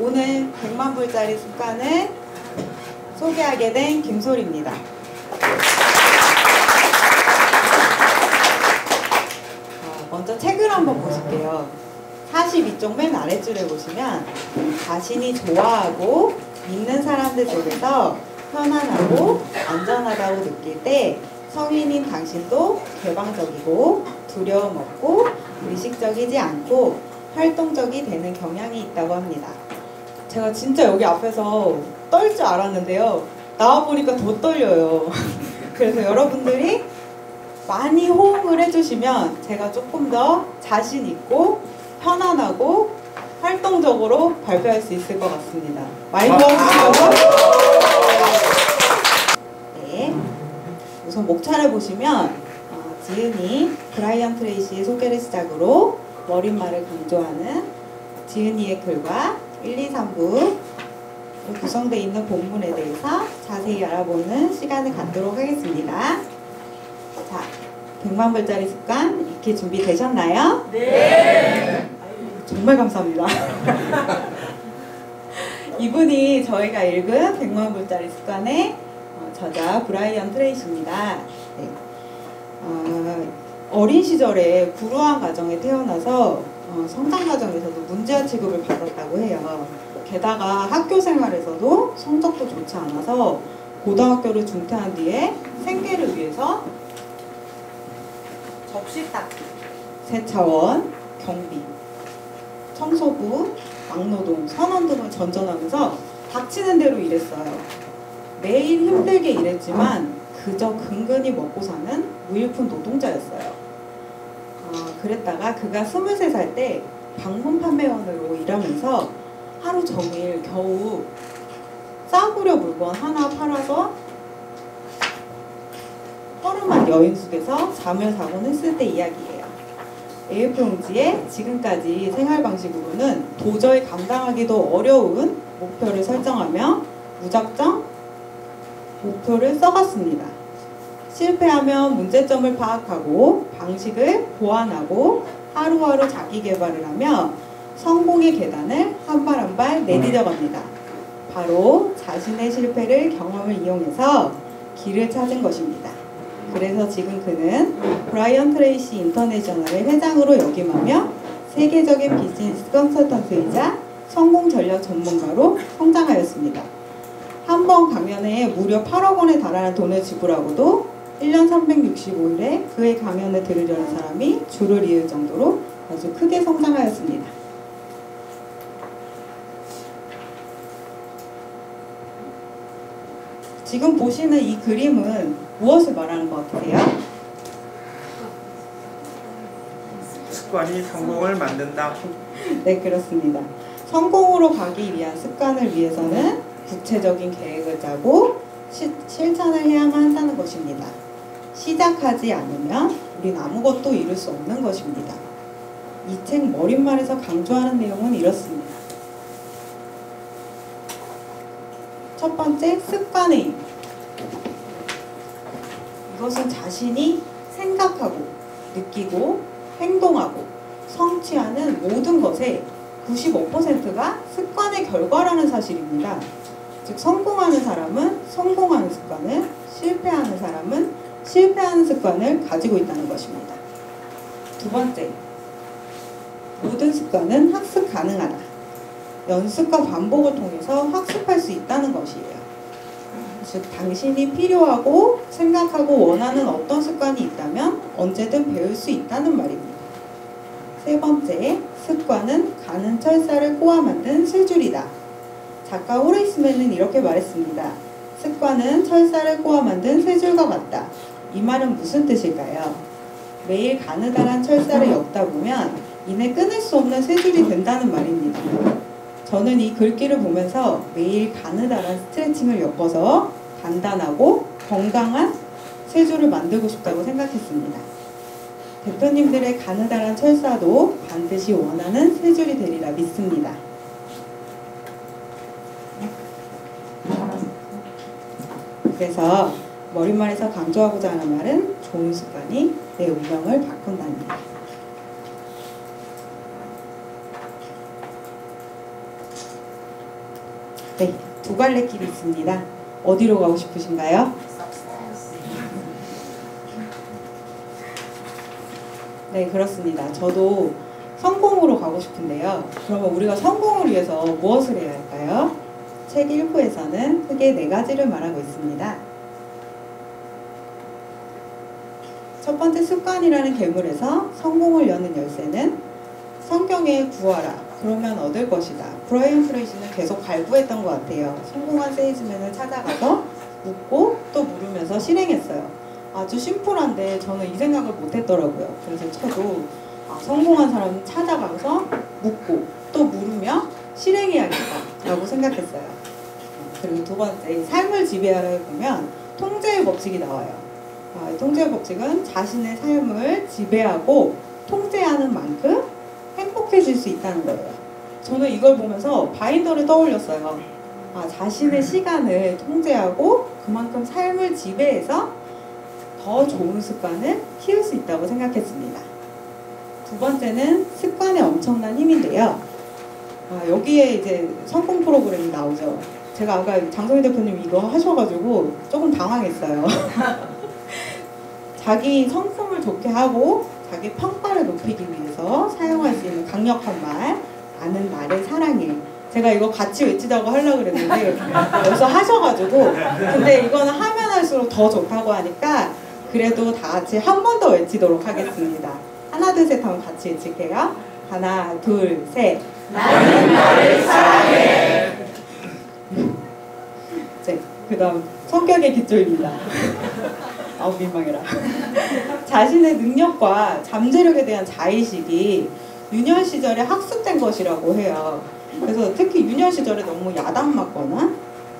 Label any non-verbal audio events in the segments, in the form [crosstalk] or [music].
오늘 100만 불짜리 습관을 소개하게 된 김솔입니다. 어, 먼저 책을 한번 보실게요. 42쪽 맨 아래줄에 보시면 자신이 좋아하고 믿는 사람들 속에서 편안하고 안전하다고 느낄 때 성인인 당신도 개방적이고 두려움 없고 의식적이지 않고 활동적이 되는 경향이 있다고 합니다. 제가 진짜 여기 앞에서 떨 줄 알았는데요. 나와보니까 더 떨려요. [laughs] 그래서 여러분들이 많이 호응을 해주시면 제가 조금 더 자신 있고 편안하고 활동적으로 발표할 수 있을 것 같습니다. 많이 도와주시고요. 네. 우선 목차를 보시면 어, 지은이 브라이언 트레이시의 소개를 시작으로 머릿말을 강조하는 지은이의 글과 1, 2, 3부 구성되어 있는 본문에 대해서 자세히 알아보는 시간을 갖도록 하겠습니다. 자, 100만 불짜리 습관 익히 준비되셨나요? 네. 정말 감사합니다. [laughs] 이분이 저희가 읽은 100만 불짜리 습관의 어, 저자 브라이언 트레이시입니다. 네. 어, 린 시절에 불우한 가정에 태어나서 어, 성장 과정에서도 문제아 취급을 받았다고 해요. 게다가 학교 생활에서도 성적도 좋지 않아서 고등학교를 중퇴한 뒤에 생계를 위해서 접시 닦기, 세차원, 경비, 청소부, 막노동, 선원 등을 전전하면서 닥치는 대로 일했어요. 매일 힘들게 일했지만 그저 근근히 먹고 사는 무일푼 노동자였어요. 어, 그랬다가 그가 23살 때 방문 판매원으로 일하면서 하루 종일 겨우 싸구려 물건 하나 팔아서 허름한 여인 속에서 잠을 자곤 했을 때 이야기예요. AF용지의 지금까지 생활 방식으로는 도저히 감당하기도 어려운 목표를 설정하며 무작정 목표를 써갔습니다. 실패하면 문제점을 파악하고 방식을 보완하고 하루하루 자기 개발을 하며 성공의 계단을 한 발 한 발 내디뎌 갑니다. 바로 자신의 실패를 경험을 이용해서 길을 찾은 것입니다. 그래서 지금 그는 브라이언 트레이시 인터내셔널의 회장으로 역임하며 세계적인 비즈니스 컨설턴트이자 성공 전략 전문가로 성장하였습니다. 한 번 강연에 무려 8억 원에 달하는 돈을 지불하고도 1년 365일에 그의 강연을 들으려는 사람이 줄을 이을 정도로 아주 크게 성장하였습니다. 지금 보시는 이 그림은 무엇을 말하는 것 같으세요? 습관이 성공을 만든다. [laughs] 네, 그렇습니다. 성공으로 가기 위한 습관을 위해서는 구체적인 계획을 짜고 시, 실천을 해야만 한다는 것입니다. 시작하지 않으면 우린 아무것도 이룰 수 없는 것입니다. 이 책 머릿말에서 강조하는 내용은 이렇습니다. 첫 번째, 습관의 힘. 이것은 자신이 생각하고, 느끼고, 행동하고, 성취하는 모든 것의 95%가 습관의 결과라는 사실입니다. 즉, 성공하는 사람은 성공하는 습관을, 실패하는 사람은 실패하는 습관을 가지고 있다는 것입니다. 두 번째, 모든 습관은 학습 가능하다. 연습과 반복을 통해서 학습할 수 있다는 것이에요. 즉, 당신이 필요하고 생각하고 원하는 어떤 습관이 있다면 언제든 배울 수 있다는 말입니다. 세 번째, 습관은 가는 철사를 꼬아 만든 쇠줄이다. 작가 호레이스맨은 이렇게 말했습니다. 습관은 철사를 꼬아 만든 쇠줄과 같다. 이 말은 무슨 뜻일까요? 매일 가느다란 철사를 엮다 보면 이내 끊을 수 없는 쇠줄이 된다는 말입니다. 저는 이 글귀를 보면서 매일 가느다란 스트레칭을 엮어서 단단하고 건강한 쇠줄을 만들고 싶다고 생각했습니다. 대표님들의 가느다란 철사도 반드시 원하는 쇠줄이 되리라 믿습니다. 그래서 머릿말에서 강조하고자 하는 말은 좋은 습관이 내 운명을 바꾼다입니다. 네, 두 갈래 길이 있습니다. 어디로 가고 싶으신가요? 네, 그렇습니다. 저도 성공으로 가고 싶은데요. 그러면 우리가 성공을 위해서 무엇을 해야 할까요? 책 1부에서는 크게 네 가지를 말하고 있습니다. 첫 번째 습관이라는 계물에서 성공을 여는 열쇠는 성경에 구하라. 그러면 얻을 것이다. 브라이언 프레이시는 계속 갈구했던 것 같아요. 성공한 세일즈맨을 찾아가서 묻고 또 물으면서 실행했어요. 아주 심플한데 저는 이 생각을 못 했더라고요. 그래서 저도 아, 성공한 사람 찾아가서 묻고 또 물으며 실행해야겠다라고 생각했어요. 그리고 두 번째 삶을 지배하려 보면 통제의 법칙이 나와요. 아, 통제의 법칙은 자신의 삶을 지배하고 통제하는 만큼 행복해질 수 있다는 거예요. 저는 이걸 보면서 바인더를 떠올렸어요. 아, 자신의 시간을 통제하고 그만큼 삶을 지배해서 더 좋은 습관을 키울 수 있다고 생각했습니다. 두 번째는 습관의 엄청난 힘인데요. 아, 여기에 이제 성공 프로그램이 나오죠. 제가 아까 장성희 대표님 이거 하셔가지고 조금 당황했어요. [laughs] 자기 성품을 좋게 하고 자기 평가를 높이기 위해서 사용할 수 있는 강력한 말, 나는 나를 사랑해. 제가 이거 같이 외치자고 하려고 그랬는데 [laughs] 여기서 하셔가지고 근데 이거는 하면 할수록 더 좋다고 하니까 그래도 다 같이 한 번 더 외치도록 하겠습니다. 하나 둘셋 하면 같이 외칠게요. 하나 둘 셋. 나는 나를 사랑해. 네, 그 다음 성격의 기초입니다. 아우 민망해라. [laughs] 자신의 능력과 잠재력에 대한 자의식이 유년 시절에 학습된 것이라고 해요. 그래서 특히 유년 시절에 너무 야단 맞거나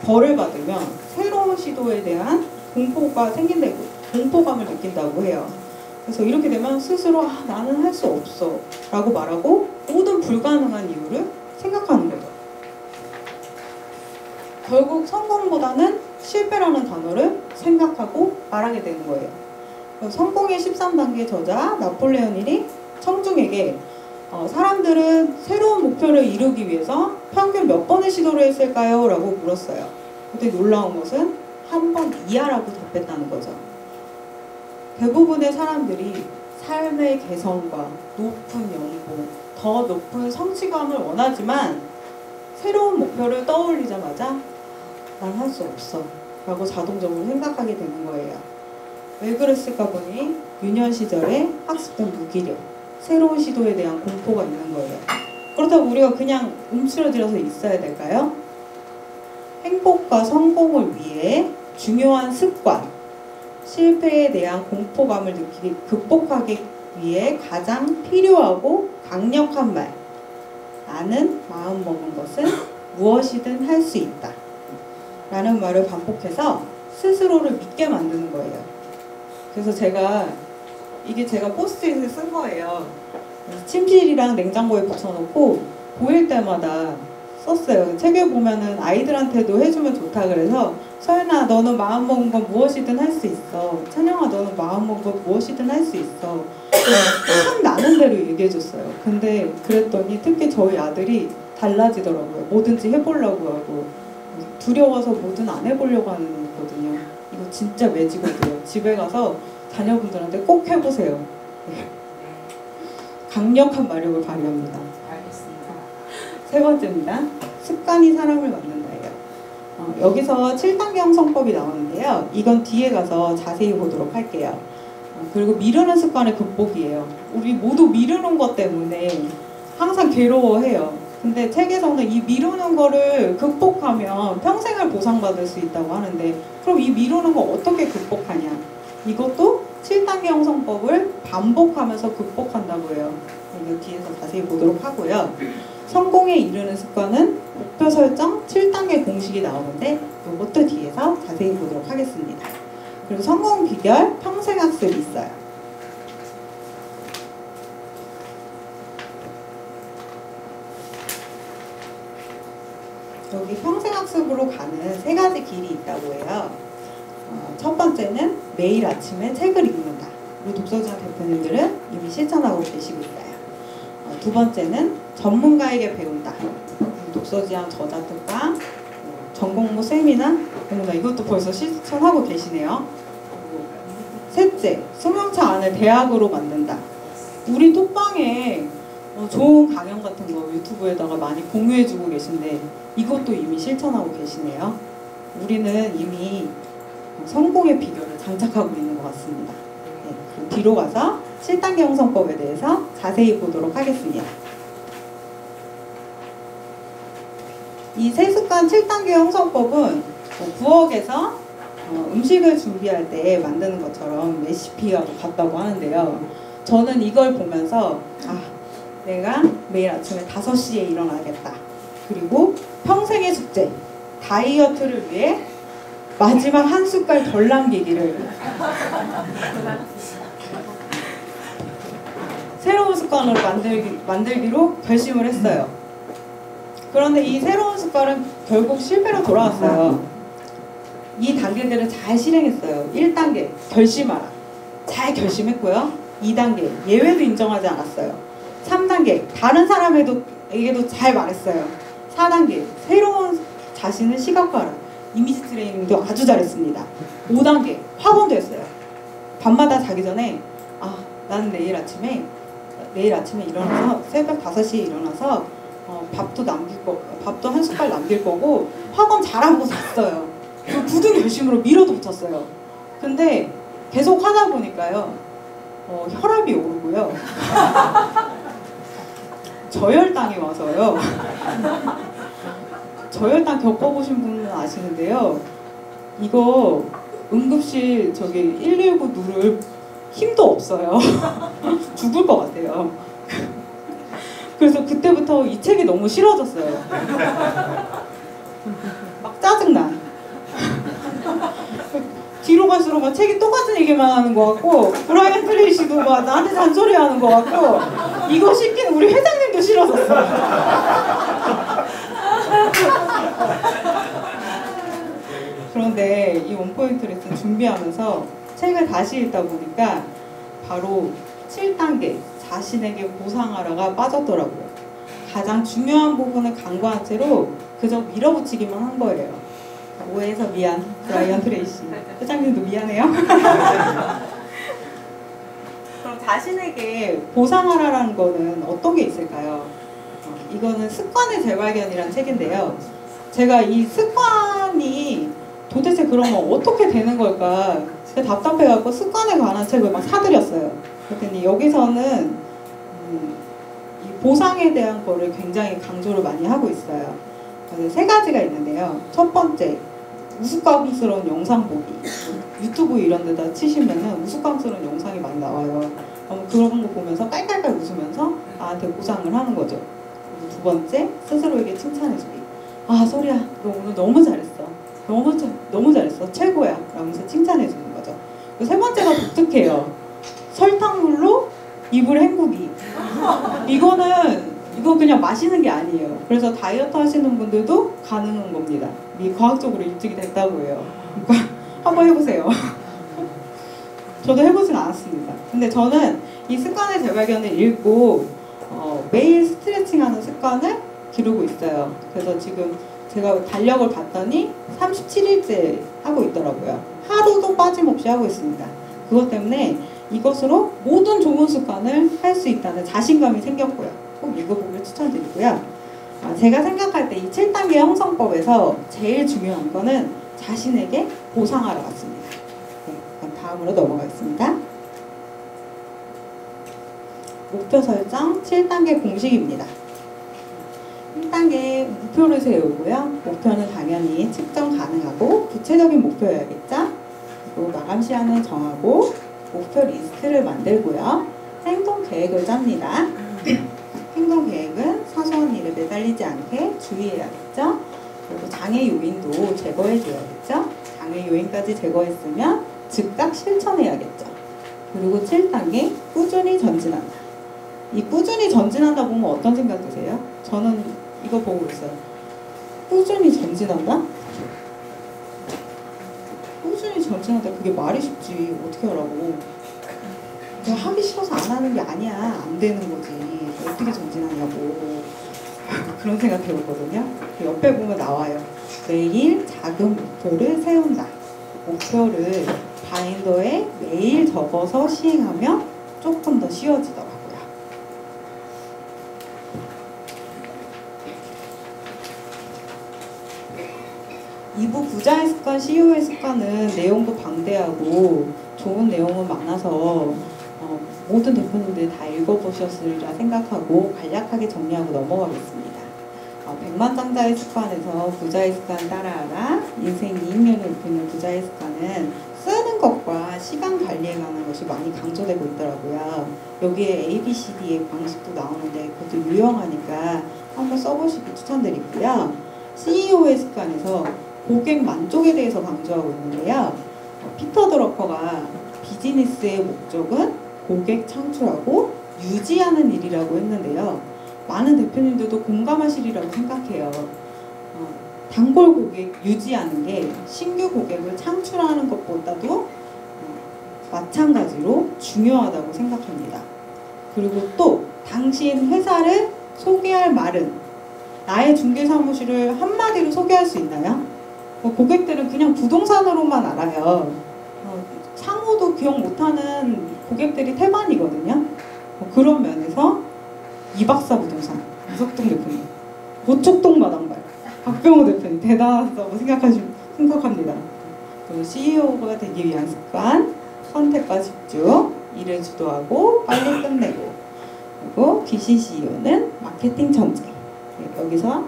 벌을 받으면 새로운 시도에 대한 공포가 생긴다고 공포감을 느낀다고 해요. 그래서 이렇게 되면 스스로 아, 나는 할 수 없어 라고 말하고 모든 불가능한 이유를 생각하는 거죠. 결국 성공보다는 실패라는 단어를 생각하고 말하게 되는 거예요. 성공의 13단계 저자 나폴레온 힐이 청중에게 어, 사람들은 새로운 목표를 이루기 위해서 평균 몇 번의 시도를 했을까요? 라고 물었어요. 근데 놀라운 것은 한 번 이하라고 답했다는 거죠. 대부분의 사람들이 삶의 개성과 높은 연봉, 더 높은 성취감을 원하지만 새로운 목표를 떠올리자마자 난 할 수 없어 라고 자동적으로 생각하게 되는 거예요. 왜 그랬을까 보니 유년 시절에 학습된 무기력, 새로운 시도에 대한 공포가 있는 거예요. 그렇다고 우리가 그냥 움츠러들어서 있어야 될까요? 행복과 성공을 위해 중요한 습관, 실패에 대한 공포감을 느끼기, 극복하기 위해 가장 필요하고 강력한 말. 나는 마음먹은 것은 무엇이든 할 수 있다. 라는 말을 반복해서 스스로를 믿게 만드는 거예요. 그래서 제가 이게 제가 포스트잇을 쓴 거예요. 침실이랑 냉장고에 붙여놓고 보일 때마다 썼어요. 책에 보면은 아이들한테도 해주면 좋다 그래서 서연아 너는 마음먹은 건 무엇이든 할 수 있어. 찬영아 너는 마음먹은 건 무엇이든 할 수 있어. 참 나는 대로 얘기해줬어요. 근데 그랬더니 특히 저희 아들이 달라지더라고요. 뭐든지 해보려고 하고 두려워서 뭐든 안 해보려고 하는 거거든요. 이거 진짜 매지거든요. 집에 가서 자녀분들한테 꼭 해보세요. 네. 강력한 마력을 발휘합니다. 알겠습니다. 세 번째입니다. 습관이 사람을 만든다예요. 어, 여기서 7단계 형성법이 나오는데요. 이건 뒤에 가서 자세히 보도록 할게요. 어, 그리고 미루는 습관의 극복이에요. 우리 모두 미루는 것 때문에 항상 괴로워해요. 근데 책에서는 이 미루는 거를 극복하면 평생을 보상받을 수 있다고 하는데 그럼 이 미루는 거 어떻게 극복하냐? 이것도 7단계 형성법을 반복하면서 극복한다고 해요. 이거 뒤에서 자세히 보도록 하고요. 성공에 이르는 습관은 목표 설정 7단계 공식이 나오는데 이것도 뒤에서 자세히 보도록 하겠습니다. 그리고 성공 비결 평생 학습이 있어요. 여기 평생 학습으로 가는 세 가지 길이 있다고 해요. 어, 첫 번째는 매일 아침에 책을 읽는다. 우리 독서자 대표님들은 이미 실천하고 계시고 있어요. 어, 두 번째는 전문가에게 배운다. 독서지향 저자 특강, 뭐 전공모 세미나 어머나 이것도 벌써 실천하고 계시네요. 그리고 셋째, 승용차 안을 대학으로 만든다. 우리 톡방에 어, 좋은 강연 같은 거 유튜브에다가 많이 공유해주고 계신데 이것도 이미 실천하고 계시네요. 우리는 이미 성공의 비결을 장착하고 있는 것 같습니다. 네, 그럼 뒤로 가서 7단계 형성법에 대해서 자세히 보도록 하겠습니다. 이 세습관 7단계 형성법은 어, 부엌에서 어, 음식을 준비할 때 만드는 것처럼 레시피와 같다고 하는데요. 저는 이걸 보면서 아, 내가 매일 아침에 5시에 일어나겠다. 그리고 평생의 숙제, 다이어트를 위해 마지막 한 숟갈 덜 남기기를 새로운 습관으로 만들기, 만들기로 결심을 했어요. 그런데 이 새로운 습관은 결국 실패로 돌아왔어요. 이 단계들을 잘 실행했어요. 1단계 결심하라. 잘 결심했고요. 2단계 예외도 인정하지 않았어요. 3단계 다른 사람에도 에게도 잘 말했어요. 4단계 새로운 자신을 시각화하라. 이미지 트레이닝도 아주 잘했습니다. 5단계 학원도 했어요. 밤마다 자기 전에 아 나는 내일 아침에 내일 아침에 일어나서 새벽 5시에 일어나서 어, 밥도 남길 거 밥도 한 숟갈 남길 거고 학원 잘하고 잤어요. 그 굳은 결심으로 밀어도 붙였어요. 근데 계속 하다 보니까요. 어, 혈압이 오르고요. 저혈당이 와서요. 저혈당 겪어보신 분은 아시는데요. 이거 응급실 저기 119 누를 힘도 없어요. [laughs] 죽을 것 같아요. 그래서 그때부터 이 책이 너무 싫어졌어요. 막 짜증나. 뒤로 갈수록 막 책이 똑같은 얘기만 하는 것 같고 브라이언 트레이시도 막 나한테 잔소리 하는 것 같고 이거 시킨 우리 회장님도 싫어졌어요. 그런데 이 원포인트 레슨 준비하면서 책을 다시 읽다 보니까 바로 7단계 자신에게 보상하라가 빠졌더라고요. 가장 중요한 부분을 간과한 채로 그저 밀어붙이기만 한 거예요. 오해해서 미안, 브라이언 트레이시. 회장님도 미안해요. [laughs] 그럼 자신에게 보상하라라는 거는 어떤 게 있을까요? 어, 이거는 습관의 재발견이라는 책인데요. 제가 이 습관이 도대체 그러면 어떻게 되는 걸까? 답답해갖고 습관에 관한 책을 막 사들였어요. 그랬더니 여기서는 음, 이 보상에 대한 거를 굉장히 강조를 많이 하고 있어요. 세 가지가 있는데요. 첫 번째, 우스꽝스러운 영상 보기. 유튜브 이런 데다 치시면은 우스꽝스러운 영상이 많이 나와요. 그럼 그런 거 보면서 깔깔깔 웃으면서 나한테 보상을 하는 거죠. 두 번째, 스스로에게 칭찬해주기. 아, 소리야, 너 오늘 너무 잘했어. 너무, 잘- 너무 잘했어. 최고야. 라면서 칭찬해주는 거죠. 세 번째가 독특해요. 설탕물로 이불 헹구기. 이거는 이건 그냥 마시는 게 아니에요. 그래서 다이어트 하시는 분들도 가능한 겁니다. 이 과학적으로 입증이 됐다고 해요. 그러니까 [laughs] 한번 해보세요. [laughs] 저도 해보진 않았습니다. 근데 저는 이 습관의 재발견을 읽고 어, 매일 스트레칭하는 습관을 기르고 있어요. 그래서 지금 제가 달력을 봤더니 37일째 하고 있더라고요. 하루도 빠짐없이 하고 있습니다. 그것 때문에 이것으로 모든 좋은 습관을 할 수 있다는 자신감이 생겼고요. 꼭 읽어보길 추천드리고요. 아, 제가 생각할 때 이 7단계 형성법에서 제일 중요한 거는 자신에게 보상하러 같습니다. 네, 다음으로 넘어가겠습니다. 목표 설정 7단계 공식입니다. 1단계 목표를 세우고요. 목표는 당연히 측정 가능하고 구체적인 목표여야겠죠. 그리고 마감 시간을 정하고 목표 리스트를 만들고요. 행동 계획을 짭니다. 행동 계획은 사소한 일에 매달리지 않게 주의해야겠죠. 그리고 장애 요인도 제거해줘야겠죠. 장애 요인까지 제거했으면 즉각 실천해야겠죠. 그리고 7단계 꾸준히 전진한다. 이 꾸준히 전진한다 보면 어떤 생각 드세요? 저는 이거 보고 있어요. 꾸준히 전진한다? 꾸준히 전진한다. 그게 말이 쉽지. 어떻게 하라고. 내가 하기 싫어서 안 하는 게 아니야. 안 되는 거지. 어떻게 전진하냐고. 그런 생각 들었거든요. 그 옆에 보면 나와요. 매일 작은 목표를 세운다. 목표를 바인더에 매일 적어서 시행하면 조금 더 쉬워지더라고요. 이부 부자의 습관, CEO의 습관은 내용도 방대하고 좋은 내용은 많아서 어, 모든 대표님들 다 읽어보셨으리라 생각하고 간략하게 정리하고 넘어가겠습니다. 어, 백만장자의 습관에서 부자의 습관 따라하라 인생 이익률을 높이는 부자의 습관은 쓰는 것과 시간 관리에 관한 것이 많이 강조되고 있더라고요. 여기에 A, B, C, D의 방식도 나오는데 그것도 유용하니까 한번 써보시기 추천드리고요. CEO의 습관에서 고객 만족에 대해서 강조하고 있는데요. 어, 피터 드러커가 비즈니스의 목적은 고객 창출하고 유지하는 일이라고 했는데요. 많은 대표님들도 공감하시리라고 생각해요. 어, 단골 고객 유지하는 게 신규 고객을 창출하는 것보다도 어, 마찬가지로 중요하다고 생각합니다. 그리고 또 당신 회사를 소개할 말은 나의 중개 사무실을 한마디로 소개할 수 있나요? 어, 고객들은 그냥 부동산으로만 알아요. 어, 상호도 기억 못하는 고객들이 태반이거든요. 어, 그런 면에서 이박사 부동산 이석동 대표님, 고척동 마당발 박병호 대표님 대단하다고 생각하시 생각합니다. 그리고 CEO가 되기 위한 습관, 선택과 집중, 일을 주도하고 빨리 끝내고 그리고 귀신 CEO는 마케팅 천재. 네, 여기서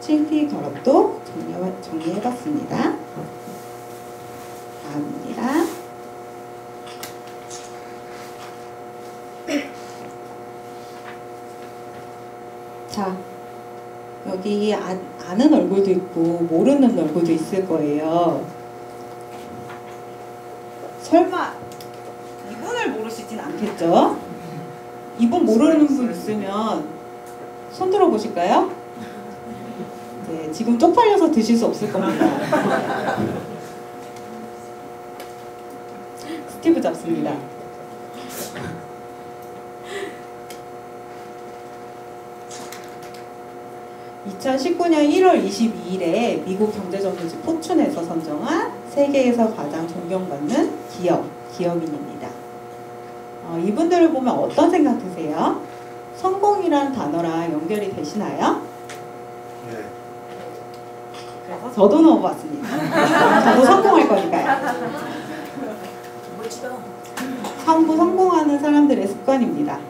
7P 결합도 정리해, 정리해봤습니다. 다음입니다. 자, 여기 아, 아는 얼굴도 있고 모르는 얼굴도 있을 거예요. 설마 이분을 모르시진 않겠죠? 이분 모르는 분 있으면 손 들어 보실까요? 네, 지금 쪽팔려서 드실 수 없을 겁니다. [laughs] 스티브 잡스입니다. (2019년 1월 22일에) 미국 경제전문지 포춘에서 선정한 세계에서 가장 존경받는 기업 기업인입니다. 어, 이분들을 보면 어떤 생각 드세요? 성공이란 단어랑 연결이 되시나요? 네. 그래서 저도 넣어봤습니다. 저도 성공할 거니까요. 전부 성공하는 사람들의 습관입니다.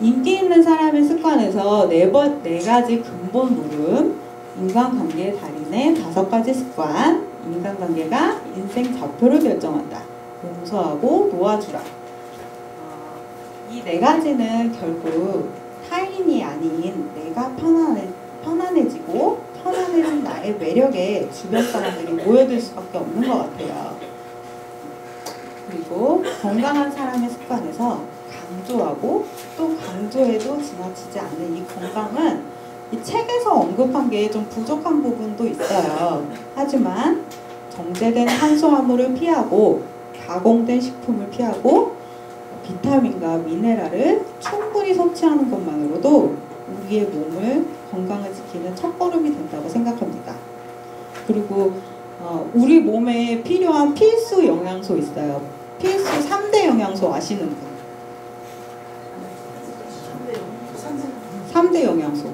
인기 있는 사람의 습관에서 네, 번, 네 가지 근본 물음, 인간관계의 달인의 다섯 가지 습관, 인간관계가 인생 좌표를 결정한다. 용서하고 도와주라. 이 네 가지는 결국 타인이 아닌 내가 편안해, 편안해지고 편안해진 나의 매력에 주변 사람들이 모여들 수밖에 없는 것 같아요. 그리고 건강한 사람의 습관에서 강조하고 또 강조해도 지나치지 않는 이 건강은 이 책에서 언급한 게 좀 부족한 부분도 있어요. 하지만 정제된 탄수화물을 피하고 가공된 식품을 피하고 비타민과 미네랄을 충분히 섭취하는 것만으로도 우리의 몸을 건강을 지키는 첫걸음이 된다고 생각합니다. 그리고 어, 우리 몸에 필요한 필수 영양소 있어요. 필수 3대 영양소 아시는 분? 3대 영양소.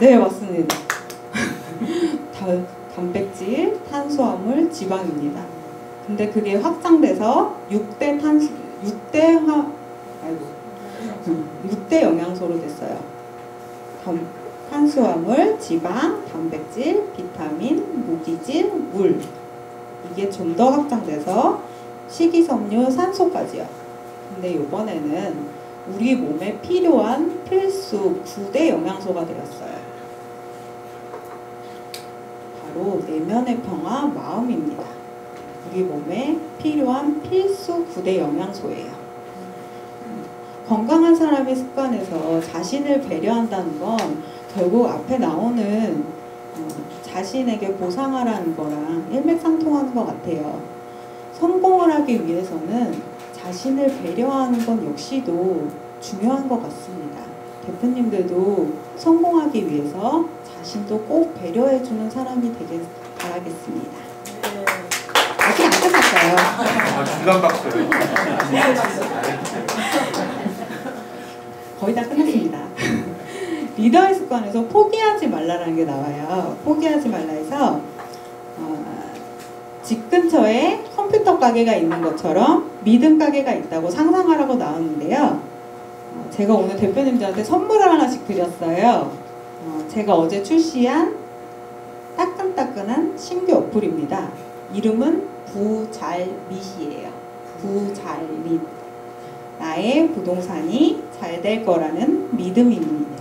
네, 맞습니다. [laughs] 단, 단백질, 탄수화물, 지방입니다. 근데 그게 확장돼서 6대 탄수, 6대 화, 아이고, 6대 영양소로 됐어요. 단, 탄수화물, 지방, 단백질, 비타민, 무기질, 물. 이게 좀 더 확장돼서 식이섬유, 산소까지요. 근데 이번에는 우리 몸에 필요한 필수 9대 영양소가 되었어요. 바로 내면의 평화, 마음입니다. 우리 몸에 필요한 필수 9대 영양소예요. 건강한 사람의 습관에서 자신을 배려한다는 건 결국 앞에 나오는 어, 자신에게 보상하라는 거랑 일맥상통하는 것 같아요. 성공을 하기 위해서는 자신을 배려하는 건 역시도 중요한 것 같습니다. 대표님들도 성공하기 위해서 자신도 꼭 배려해주는 사람이 되길 바라겠습니다. 네. 아직 안 끝났어요. 아, 중간 박수요. 거의 다 끝났습니다. 리더의 습관에서 포기하지 말라라는 게 나와요. 포기하지 말라 해서 어, 집 근처에 컴퓨터 가게가 있는 것처럼 믿음 가게가 있다고 상상하라고 나왔는데요. 어, 제가 오늘 대표님들한테 선물을 하나씩 드렸어요. 어, 제가 어제 출시한 따끈따끈한 신규 어플입니다. 이름은 부잘밋이에요. 부잘밋. 나의 부동산이 잘 될 거라는 믿음입니다.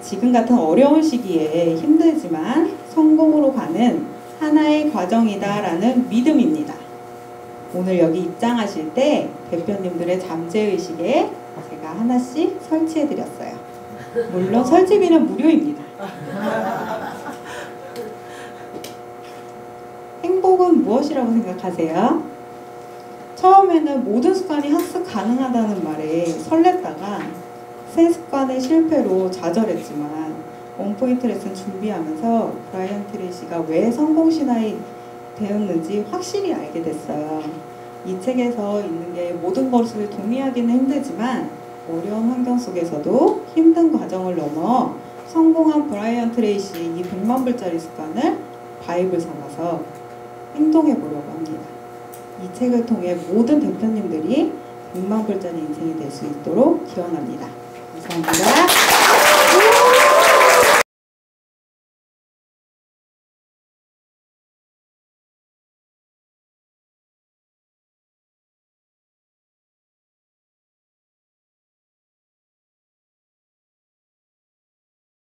지금 같은 어려운 시기에 힘들지만 성공으로 가는 하나의 과정이다라는 믿음입니다. 오늘 여기 입장하실 때 대표님들의 잠재의식에 제가 하나씩 설치해 드렸어요. 물론 설치비는 무료입니다. 행복은 무엇이라고 생각하세요? 처음에는 모든 습관이 학습 가능하다는 말에 설렜다가 새 습관의 실패로 좌절했지만 원포인트 레슨 준비하면서 브라이언 트레이시가 왜 성공 신화이 되었는지 확실히 알게 됐어요. 이 책에서 있는 게 모든 것을 동의하기는 힘들지만 어려운 환경 속에서도 힘든 과정을 넘어 성공한 브라이언 트레이시 이 100만 불짜리 습관을 바이블 삼아서 행동해 보려고 합니다. 이 책을 통해 모든 대표님들이 100만 불짜리 인생이 될 수 있도록 기원합니다. 감사합니다.